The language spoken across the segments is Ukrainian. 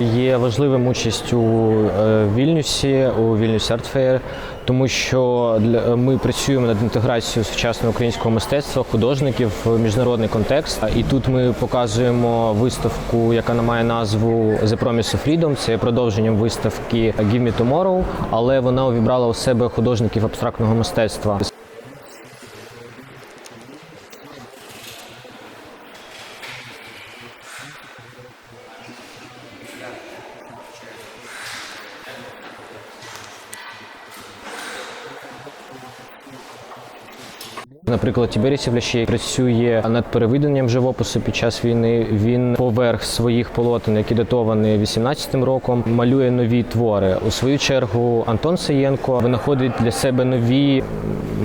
Є важливим участь у е, Вільнюсі, у Вільнюс Арт Fair, тому що ми працюємо над інтеграцією сучасного українського мистецтва, художників в міжнародний контекст. І тут ми показуємо виставку, яка має назву The Promise of Freedom. Це продовженням виставки Give Me Tomorrow, але вона увібрала у себе художників абстрактного мистецтва. Наприклад, Тіберій Сівлящей працює над переведенням живопису під час війни. Він поверх своїх полотен, які датовані 18-м роком, малює нові твори. У свою чергу Антон Саєнко винаходить для себе нові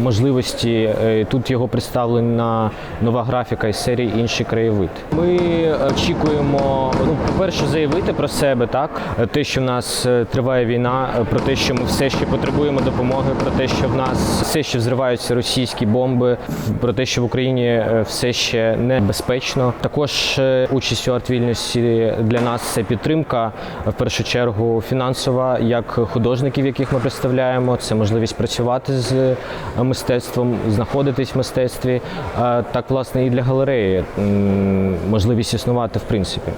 можливості. Е, Тут його представлена нова графіка із серії Інший краєвид. Ми очікуємо, ну, по-перше, заявити про себе, так те, що в нас е, триває війна, е, про те, що ми все ще потребуємо допомоги, про те, що в нас все ще взриваються російські бомби, про те, що в Україні е, все ще небезпечно. Також е, участь у артвільності для нас це підтримка в першу чергу фінансова, як художників, яких ми представляємо. Це можливість працювати з е, мистецтвом, знаходитись в мистецтві, так власне і для галереї можливість існувати в принципі.